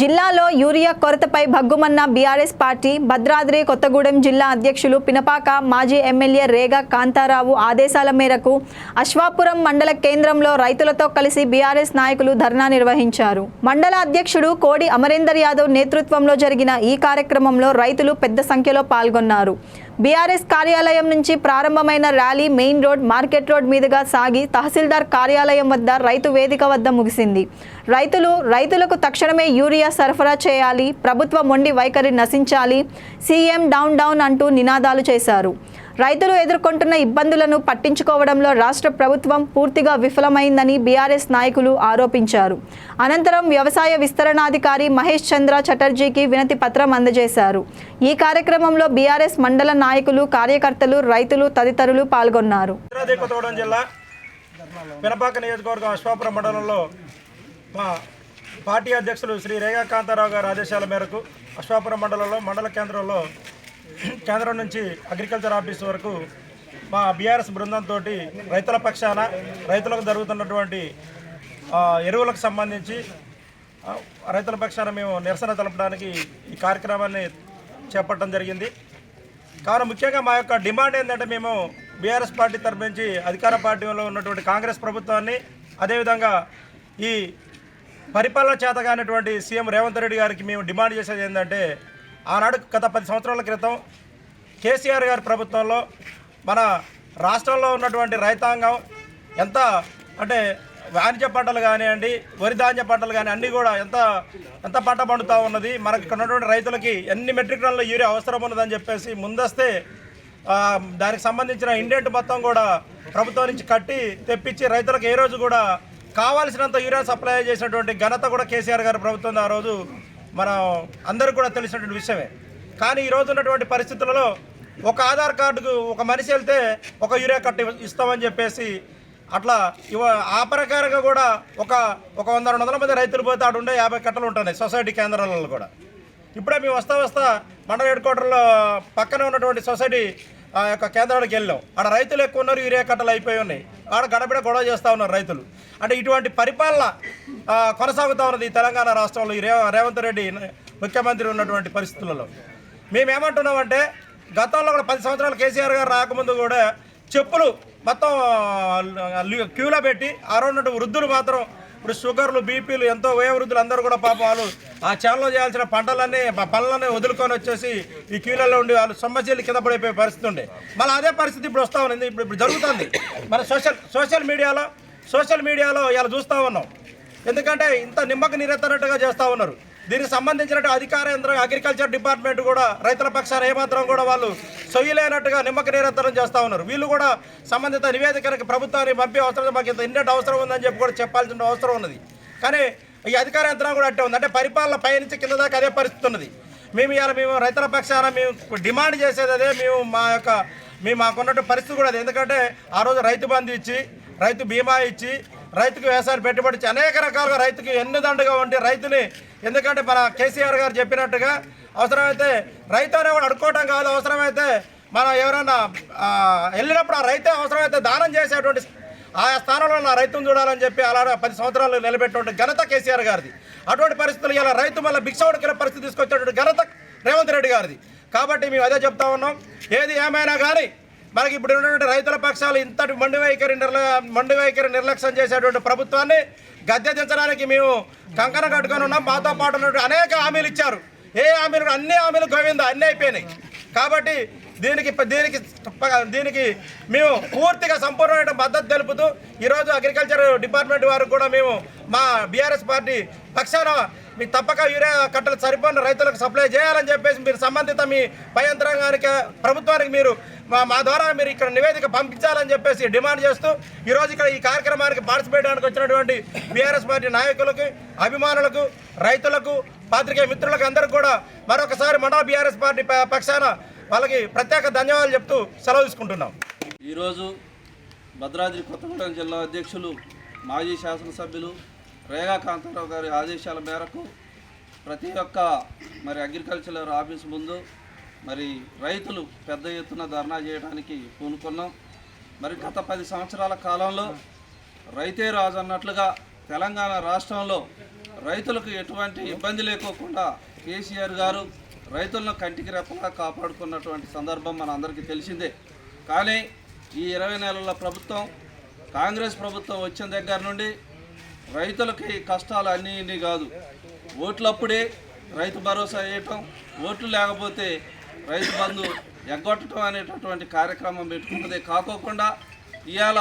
జిల్లాలో యూరియా కొరతపై భగ్గుమన్న బీఆర్ఎస్ పార్టీ భద్రాద్రి కొత్తగూడెం జిల్లా అధ్యక్షులు పినపాక మాజీ ఎమ్మెల్యే రేగా కాంతారావు ఆదేశాల మేరకు అశ్వాపురం మండల కేంద్రంలో రైతులతో కలిసి బీఆర్ఎస్ నాయకులు ధర్నా నిర్వహించారు. మండల అధ్యక్షుడు కోడి అమరేందర్ యాదవ్ నేతృత్వంలో జరిగిన ఈ కార్యక్రమంలో రైతులు పెద్ద సంఖ్యలో పాల్గొన్నారు. బీఆర్ఎస్ కార్యాలయం నుంచి ప్రారంభమైన rally main road market road మీదుగా సాగి తహసీల్దార్ కార్యాలయం వద్ద రైతు వేదిక వద్ద ముగిసింది. రైతులు రైతులకు తక్షణమే యూరియా సరఫరా చేయాలి ప్రభుత్వ మొండి వైఖరి నశించాలి సీఎం డౌన్ డౌన్ అంటూ నినాదాలు చేశారు. రైతులు ఎదుర్కొంటున్న ఇబ్బందులను పట్టించుకోవడంలో రాష్ట్ర ప్రభుత్వం పూర్తిగా విఫలమైందని బీఆర్ఎస్ నాయకులు ఆరోపించారు. అనంతరం వ్యవసాయ విస్తరణాధికారి మహేష్ చంద్ర చటర్జీకి వినతి పత్రం అందజేశారు. ఈ కార్యక్రమంలో బీఆర్ఎస్ మండల నాయకులు కార్యకర్తలు రైతులు తదితరులు పాల్గొన్నారు. పెనపాక నియోజకవర్గం అశ్వాపురం మండలంలో మా పార్టీ అధ్యక్షులు శ్రీ రేఖాకాంతారావు గారి ఆదేశాల మేరకు అశ్వాపురం మండలంలో మండల కేంద్రంలో కేంద్రం నుంచి అగ్రికల్చర్ ఆఫీస్ వరకు మా బీఆర్ఎస్ బృందంతో రైతుల పక్షాన రైతులకు జరుగుతున్నటువంటి ఎరువులకు సంబంధించి రైతుల పక్షాన మేము నిరసన తెలపడానికి ఈ కార్యక్రమాన్ని చేపట్టడం జరిగింది. కావున ముఖ్యంగా మా యొక్క డిమాండ్ ఏంటంటే మేము బీఆర్ఎస్ పార్టీ తరపు నుంచి అధికార పార్టీలో ఉన్నటువంటి కాంగ్రెస్ ప్రభుత్వాన్ని అదేవిధంగా ఈ పరిపాలన చేత కానిటువంటి సీఎం రేవంత్ రెడ్డి గారికి మేము డిమాండ్ చేసేది ఏంటంటే ఆనాడు గత పది సంవత్సరాల క్రితం కేసీఆర్ గారి ప్రభుత్వంలో మన రాష్ట్రంలో ఉన్నటువంటి రైతాంగం ఎంత అంటే వాణిజ్య పంటలు కానివ్వండి వరి ధాన్య పంటలు కానీ అన్నీ కూడా ఎంత ఎంత పంట పండుతూ ఉన్నది. మనకి ఇక్కడ ఉన్నటువంటి రైతులకి ఎన్ని మెట్రిక్ టన్నుల యూరియా అవసరం ఉన్నదని చెప్పేసి ముందస్తే దానికి సంబంధించిన ఇండెంట్ మొత్తం కూడా ప్రభుత్వం నుంచి కట్టి తెప్పించి రైతులకు ఏ రోజు కూడా కావాల్సినంత యూరియా సప్లై చేసినటువంటి ఘనత కూడా కేసీఆర్ గారి ప్రభుత్వం ఆ రోజు. మనం అందరికీ కూడా తెలిసినటువంటి విషయమే. కానీ ఈ రోజు ఉన్నటువంటి పరిస్థితులలో ఒక ఆధార్ కార్డుకు ఒక మనిషి వెళ్తే ఒక యూరియా కట్ట ఇస్తామని చెప్పేసి అట్లా ఇవ ఆ ప్రకారంగా కూడా ఒక ఒక వంద రెండు వందల మంది రైతులు పోతే ఆడు ఉండే యాభై కట్టలు ఉంటున్నాయి సొసైటీ కేంద్రాలలో కూడా. ఇప్పుడే మేము వస్తా వస్తా మండల హెడ్ క్వార్టర్లో పక్కనే ఉన్నటువంటి సొసైటీ ఆ యొక్క కేంద్రానికి వెళ్ళాం. ఆడ రైతులు ఎక్కువ ఉన్నారు యూరియా కట్టలు అయిపోయి ఉన్నాయి. ఆడ గడబిడ గొడవ చేస్తూ ఉన్నారు రైతులు. అంటే ఇటువంటి పరిపాలన కొనసాగుతూ ఉన్నది ఈ తెలంగాణ రాష్ట్రంలో ఈ రే రేవంత్ రెడ్డి ముఖ్యమంత్రి ఉన్నటువంటి పరిస్థితులలో. మేమేమంటున్నామంటే గతంలో కూడా పది సంవత్సరాలు కేసీఆర్ గారు రాకముందు కూడా చెప్పులు మొత్తం క్యూలో పెట్టి ఆ రోజు ఉన్నటువంటి వృద్ధులు మాత్రం ఇప్పుడు షుగర్లు బీపీలు ఎంతో వయోవృద్ధులు అందరూ కూడా పాపం వాళ్ళు ఆ చేలలో చేయాల్సిన పంటలన్నీ పనులన్నీ వదులుకొని వచ్చేసి ఈ క్యూలలో ఉండి వాళ్ళు సొమ్మచీలు కింద పడిపోయే పరిస్థితి ఉండే. మళ్ళీ అదే పరిస్థితి ఇప్పుడు వస్తూ ఉంది ఇప్పుడు ఇప్పుడు జరుగుతుంది. మన సోషల్ సోషల్ మీడియాలో సోషల్ మీడియాలో ఇలా చూస్తూ ఉన్నాం. ఎందుకంటే ఇంత నిమ్మక నీరెత్తనట్టుగా చేస్తూ ఉన్నారు. దీనికి సంబంధించిన అధికార యంత్రం అగ్రికల్చర్ డిపార్ట్మెంట్ కూడా రైతుల పక్షాన ఏమాత్రం కూడా వాళ్ళు సొయ్యలేనట్టుగా నిమ్మక నిరంతరం చేస్తూ ఉన్నారు. వీళ్ళు కూడా సంబంధిత నివేదికలకు ప్రభుత్వాన్ని పంపే అవసరం మాకు ఇంత ఇండెట్ అవసరం ఉందని చెప్పి కూడా చెప్పాల్సిన అవసరం ఉన్నది. కానీ ఈ అధికార యంత్రం కూడా అట్టే ఉంది. అంటే పరిపాలన పైనుంచి కింద దాకా అదే పరిస్థితి ఉన్నది. మేము ఇవాళ మేము రైతుల పక్షాన మేము డిమాండ్ చేసేది అదే మేము మా యొక్క మేము మాకున్నట్టు పరిస్థితి కూడా అదే. ఎందుకంటే ఆ రోజు రైతు బంధు ఇచ్చి రైతు బీమా ఇచ్చి రైతుకు వ్యవసాయం పెట్టుబడి అనేక రకాలుగా రైతుకి ఎన్నిదండగా ఉంటే రైతుని ఎందుకంటే మన కేసీఆర్ గారు చెప్పినట్టుగా అవసరమైతే రైతు అనేవాడు అడుక్కోవటం కాదు అవసరమైతే మనం ఎవరైనా వెళ్ళినప్పుడు ఆ రైతే అవసరమైతే దానం చేసేటువంటి ఆయా స్థానంలో నా రైతును చూడాలని చెప్పి అలా పది సంవత్సరాలు నిలబెట్టినటువంటి ఘనత కేసీఆర్ గారిది. అటువంటి పరిస్థితులు ఇలా రైతు మళ్ళీ భిక్షవుడికి పరిస్థితి తీసుకొచ్చేటువంటి ఘనత రేవంత్ రెడ్డి గారిది. కాబట్టి మేము అదే చెప్తా ఉన్నాం. ఏది ఏమైనా కానీ మనకి ఇప్పుడు ఉన్నటువంటి రైతుల పక్షాలు ఇంతటి మండి వైఖరి నిర్ల మండి వైఖరి నిర్లక్ష్యం చేసేటువంటి ప్రభుత్వాన్ని గద్దె దించడానికి మేము కంకణ కట్టుకొని ఉన్నాం. మాతో పాటు ఉన్నటువంటి అనేక హామీలు ఇచ్చారు. ఏ హామీలు? అన్ని హామీలు గోవింద అన్నీ అయిపోయినాయి. కాబట్టి దీనికి దీనికి దీనికి మేము పూర్తిగా సంపూర్ణమైన మద్దతు తెలుపుతూ ఈరోజు అగ్రికల్చర్ డిపార్ట్మెంట్ వారు కూడా మేము మా బీఆర్ఎస్ పార్టీ పక్షాన మీ తప్పక యూరియా కట్టలు సరిపోయిన రైతులకు సప్లై చేయాలని చెప్పేసి మీరు సంబంధిత మీ పై యంత్రాంగానికి ప్రభుత్వానికి మీరు మా మా ద్వారా మీరు ఇక్కడ నివేదిక పంపించాలని చెప్పేసి డిమాండ్ చేస్తూ ఈరోజు ఇక్కడ ఈ కార్యక్రమానికి పార్టిసిపేట్ వచ్చినటువంటి బీఆర్ఎస్ పార్టీ నాయకులకు అభిమానులకు రైతులకు పాత్రికేయ మిత్రులకు అందరికీ కూడా మరొకసారి మండల బీఆర్ఎస్ పార్టీ పక్షాన వాళ్ళకి ప్రత్యేక ధన్యవాదాలు చెప్తూ సెలవు తీసుకుంటున్నాం. ఈరోజు భద్రాద్రి కొత్తగూడెం జిల్లా అధ్యక్షులు మాజీ శాసనసభ్యులు రేగా కాంతారావు గారి ఆదేశాల మేరకు ప్రతి ఒక్క మరి అగ్రికల్చర్ ఆఫీస్ ముందు మరి రైతులు పెద్ద ఎత్తున ధర్నా చేయడానికి పూనుకున్నాం. మరి గత పది సంవత్సరాల కాలంలో రైతే రాజు అన్నట్లుగా తెలంగాణ రాష్ట్రంలో రైతులకు ఎటువంటి ఇబ్బంది లేకోకుండా కేసీఆర్ గారు రైతులను కంటికి రెప్పలా కాపాడుకున్నటువంటి సందర్భం మన అందరికీ తెలిసిందే. కానీ ఈ ఇరవై నెలల ప్రభుత్వం కాంగ్రెస్ ప్రభుత్వం వచ్చిన దగ్గర నుండి రైతులకి కష్టాలు అన్నీ ఇన్ని కాదు. ఓట్లప్పుడే రైతు భరోసా వేయటం ఓట్లు లేకపోతే రైతు బంధు ఎగ్గొట్టడం అనేటటువంటి కార్యక్రమం పెట్టుకుంటుంది. కాకోకుండా ఇవాళ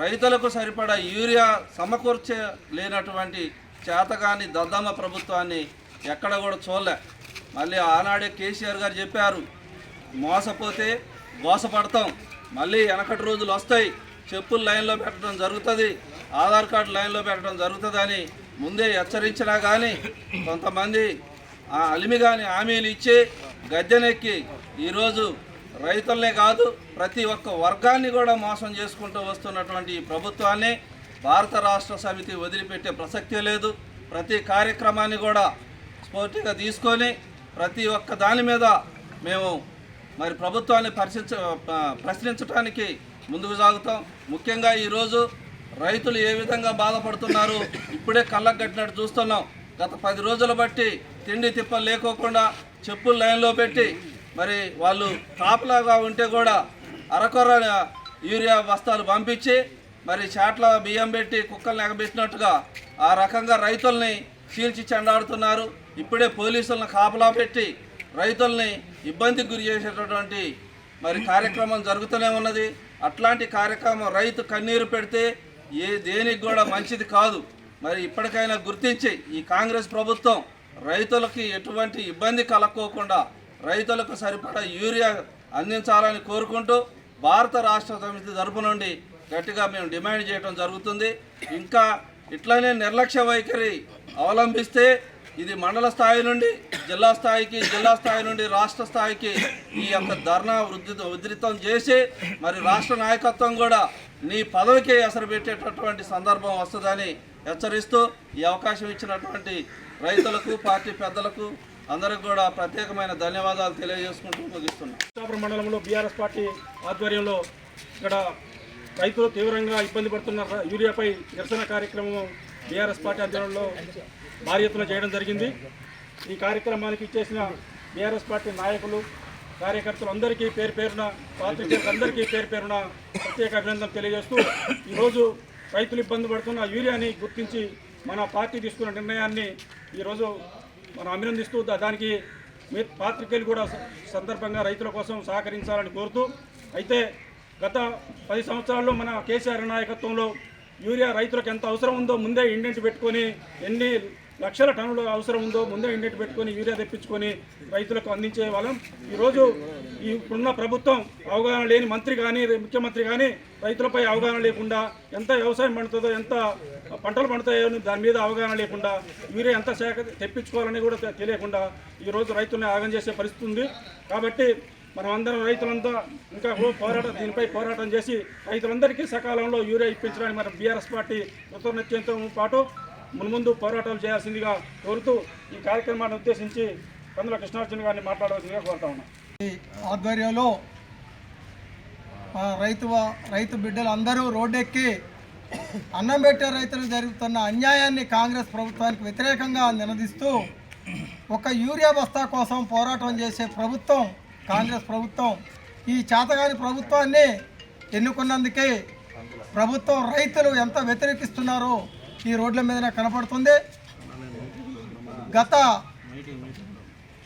రైతులకు సరిపడా యూరియా సమకూర్చే లేనటువంటి చేతగాని దద్దమ్మ ప్రభుత్వాన్ని ఎక్కడ కూడా చూడలే. మళ్ళీ ఆనాడే కేసీఆర్ గారు చెప్పారు మోసపోతే మోసపడతాం మళ్ళీ వెనకటి రోజులు వస్తాయి చెప్పులు లైన్లో పెట్టడం జరుగుతుంది ఆధార్ కార్డు లైన్లో పెట్టడం జరుగుతుందని ముందే హెచ్చరించినా కానీ కొంతమంది ఆ అలిమిగాని హామీలు ఇచ్చి గద్దెనెక్కి ఈరోజు రైతులనే కాదు ప్రతి ఒక్క వర్గాన్ని కూడా మోసం చేసుకుంటూ వస్తున్నటువంటి ఈ ప్రభుత్వాన్ని భారత రాష్ట్ర సమితి వదిలిపెట్టే ప్రసక్తే లేదు. ప్రతి కార్యక్రమాన్ని కూడా స్ఫూర్తిగా తీసుకొని ప్రతి ఒక్క దాని మీద మేము మరి ప్రభుత్వాన్ని పరిశీలించ ప్రశ్నించడానికి ముందుకు సాగుతాం. ముఖ్యంగా ఈరోజు రైతులు ఏ విధంగా బాధపడుతున్నారు? ఇప్పుడే కళ్ళకు కట్టినట్టు చూస్తున్నాం. గత పది రోజులు బట్టి తిండి తిప్పలు లేకోకుండా చెప్పులు లైన్లో పెట్టి మరి వాళ్ళు కాపలాగా ఉంటే కూడా అరకొర యూరియా బస్తాలు పంపించి మరి చాట్ల బియ్యం పెట్టి కుక్కల్ని ఎగబెట్టినట్టుగా ఆ రకంగా రైతుల్ని చీల్చి చెండాడుతున్నారు. ఇప్పుడే పోలీసులను కాపలా పెట్టి రైతుల్ని ఇబ్బందికి గురి చేసేటటువంటి మరి కార్యక్రమం జరుగుతూనే ఉన్నది. అట్లాంటి కార్యక్రమం రైతు కన్నీరు పెడితే ఏ దేనికి కూడా మంచిది కాదు. మరి ఇప్పటికైనా గుర్తించి ఈ కాంగ్రెస్ ప్రభుత్వం రైతులకి ఎటువంటి ఇబ్బంది కలక్కోకుండా రైతులకు సరిపడా యూరియా అందించాలని కోరుకుంటూ భారత రాష్ట్ర సమితి తరపు నుండి గట్టిగా మేము డిమాండ్ చేయడం జరుగుతుంది. ఇంకా ఇట్లనే నిర్లక్ష్య వైఖరి అవలంబిస్తే ఇది మండల స్థాయి నుండి జిల్లా స్థాయికి జిల్లా స్థాయి నుండి రాష్ట్ర స్థాయికి ఈ యొక్క ధర్నా వృద్ధి ఉధృతం చేసి మరి రాష్ట్ర నాయకత్వం కూడా నీ పదవికి అసలు పెట్టేటటువంటి సందర్భం వస్తుందని హెచ్చరిస్తూ ఈ అవకాశం ఇచ్చినటువంటి రైతులకు పార్టీ పెద్దలకు అందరికి కూడా ప్రత్యేకమైన ధన్యవాదాలు తెలియజేసుకుంటూ ముగిస్తున్నాం. అశ్వాపురం మండలంలో బీఆర్ఎస్ పార్టీ ఆధ్వర్యంలో ఇక్కడ రైతులు తీవ్రంగా ఇబ్బంది పడుతున్న యూరియాపై నిరసన కార్యక్రమం బీఆర్ఎస్ పార్టీ ఆధ్వర్యంలో భారీ ఎత్తున చేయడం జరిగింది. ఈ కార్యక్రమానికి ఇచ్చేసిన బీఆర్ఎస్ పార్టీ నాయకులు కార్యకర్తలు అందరికీ పేరు పేరున పాత్రికేయులందరికీ పేరు పేరున ప్రత్యేక అభినందన తెలియజేస్తూ ఈరోజు రైతులు ఇబ్బంది పడుతున్న యూరియాని గుర్తించి మన పార్టీ తీసుకున్న నిర్ణయాన్ని ఈరోజు మనం అభినందిస్తూ దానికి మీ పాత్రికేయులు కూడా సందర్భంగా రైతుల కోసం సహకరించాలని కోరుతూ అయితే గత పది సంవత్సరాల్లో మన కేసీఆర్ నాయకత్వంలో యూరియా రైతులకు ఎంత అవసరం ఉందో ముందే ఇండెంట్ పెట్టుకొని ఎన్ని లక్షల టన్నుల అవసరం ఉందో ముందే ఇండెట్ పెట్టుకొని యూరియా తెప్పించుకొని రైతులకు అందించే వాళ్ళం. ఈరోజు ఈ ఇప్పుడున్న ప్రభుత్వం అవగాహన లేని మంత్రి కానీ ముఖ్యమంత్రి కానీ రైతులపై అవగాహన లేకుండా ఎంత వ్యవసాయం పండుతుందో ఎంత పంటలు పండుతాయో దాని మీద అవగాహన లేకుండా యూరియా ఎంత శాఖ తెప్పించుకోవాలని కూడా తెలియకుండా ఈరోజు రైతుల్ని ఆగం చేసే పరిస్థితి ఉంది. కాబట్టి మనం అందరం రైతులంతా ఇంకా పోరాటం దీనిపై పోరాటం చేసి రైతులందరికీ సకాలంలో యూరియా ఇప్పించడానికి మన బీఆర్ఎస్ పార్టీ కృతజ్ఞతతో పాటు మున్ముందు పోరాటాలు చేయాల్సిందిగా కోరుతూ ఈ కార్యక్రమాన్ని ఉద్దేశించి కందుల కృష్ణార్జున గారిని మాట్లాడవలసిందిగా కోరుతా ఉన్నాం. ఈ ఆధ్వర్యంలో రైతు రైతు బిడ్డలు అందరూ రోడ్డెక్కి అన్నం పెట్టే రైతులు జరుగుతున్న అన్యాయాన్ని కాంగ్రెస్ ప్రభుత్వానికి వ్యతిరేకంగా నిలదీస్తూ ఒక యూరియా బస్తా కోసం పోరాటం చేసే ప్రభుత్వం కాంగ్రెస్ ప్రభుత్వం ఈ చేతగాని ప్రభుత్వాన్ని ఎన్నుకున్నందుకే ప్రభుత్వం రైతులు ఎంత వ్యతిరేకిస్తున్నారో ఈ రోడ్ల మీదనే కనపడుతుంది. గత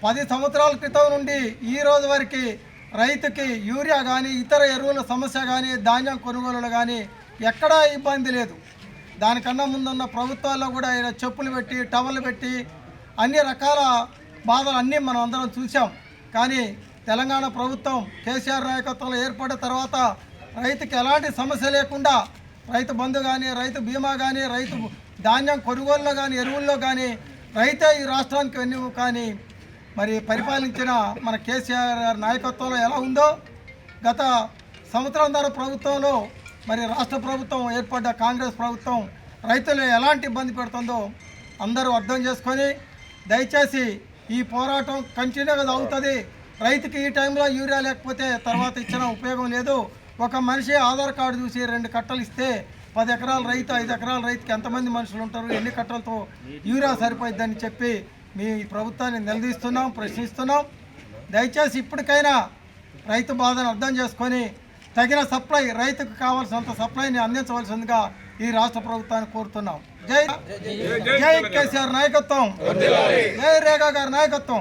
పది సంవత్సరాల క్రితం నుండి ఈ రోజు వరకు రైతుకి యూరియా కానీ ఇతర ఎరువుల సమస్య కానీ ధాన్యం కొనుగోలు కానీ ఎక్కడా ఇబ్బంది లేదు. దానికన్నా ముందున్న ప్రభుత్వాల్లో కూడా ఈయన చెప్పులు పెట్టి టవలు పెట్టి అన్ని రకాల బాధలు అన్నీ మనం అందరం చూసాం కానీ తెలంగాణ ప్రభుత్వం కేసీఆర్ నాయకత్వంలో ఏర్పడిన తర్వాత రైతుకి ఎలాంటి సమస్య లేకుండా రైతు బంధు కానీ రైతు బీమా కానీ రైతు ధాన్యం కొనుగోలులో కానీ ఎరువుల్లో కానీ రైతే ఈ రాష్ట్రానికి వెన్నువు కానీ మరి పరిపాలించిన మన కేసీఆర్ గారి నాయకత్వంలో ఎలా ఉందో గత సంవత్సరం ధర ప్రభుత్వంలో మరి రాష్ట్ర ప్రభుత్వం ఏర్పడ్డ కాంగ్రెస్ ప్రభుత్వం రైతులు ఎలాంటి ఇబ్బంది పెడుతుందో అందరూ అర్థం చేసుకొని దయచేసి ఈ పోరాటం కంటిన్యూగా అవుతుంది రైతుకి ఈ టైంలో యూరియా లేకపోతే తర్వాత ఇచ్చిన ఉపయోగం లేదు. ఒక మనిషి ఆధార్ కార్డు చూసి రెండు కట్టలు ఇస్తే పది ఎకరాల రైతు ఐదు ఎకరాల రైతుకి ఎంతమంది మనుషులు ఉంటారు ఎన్ని కట్టలతో యూరియా సరిపోయిద్దని చెప్పి మీ ప్రభుత్వాన్ని నిలదీస్తున్నాం ప్రశ్నిస్తున్నాం దయచేసి ఇప్పటికైనా రైతు బాధను అర్థం చేసుకొని తగిన సప్లై రైతుకు కావాల్సినంత సప్లైని అందించవలసిందిగా ఈ రాష్ట్ర ప్రభుత్వాన్ని కోరుతున్నాం జై జై కేసీఆర్ నాయకత్వం జై రేఖా గారి నాయకత్వం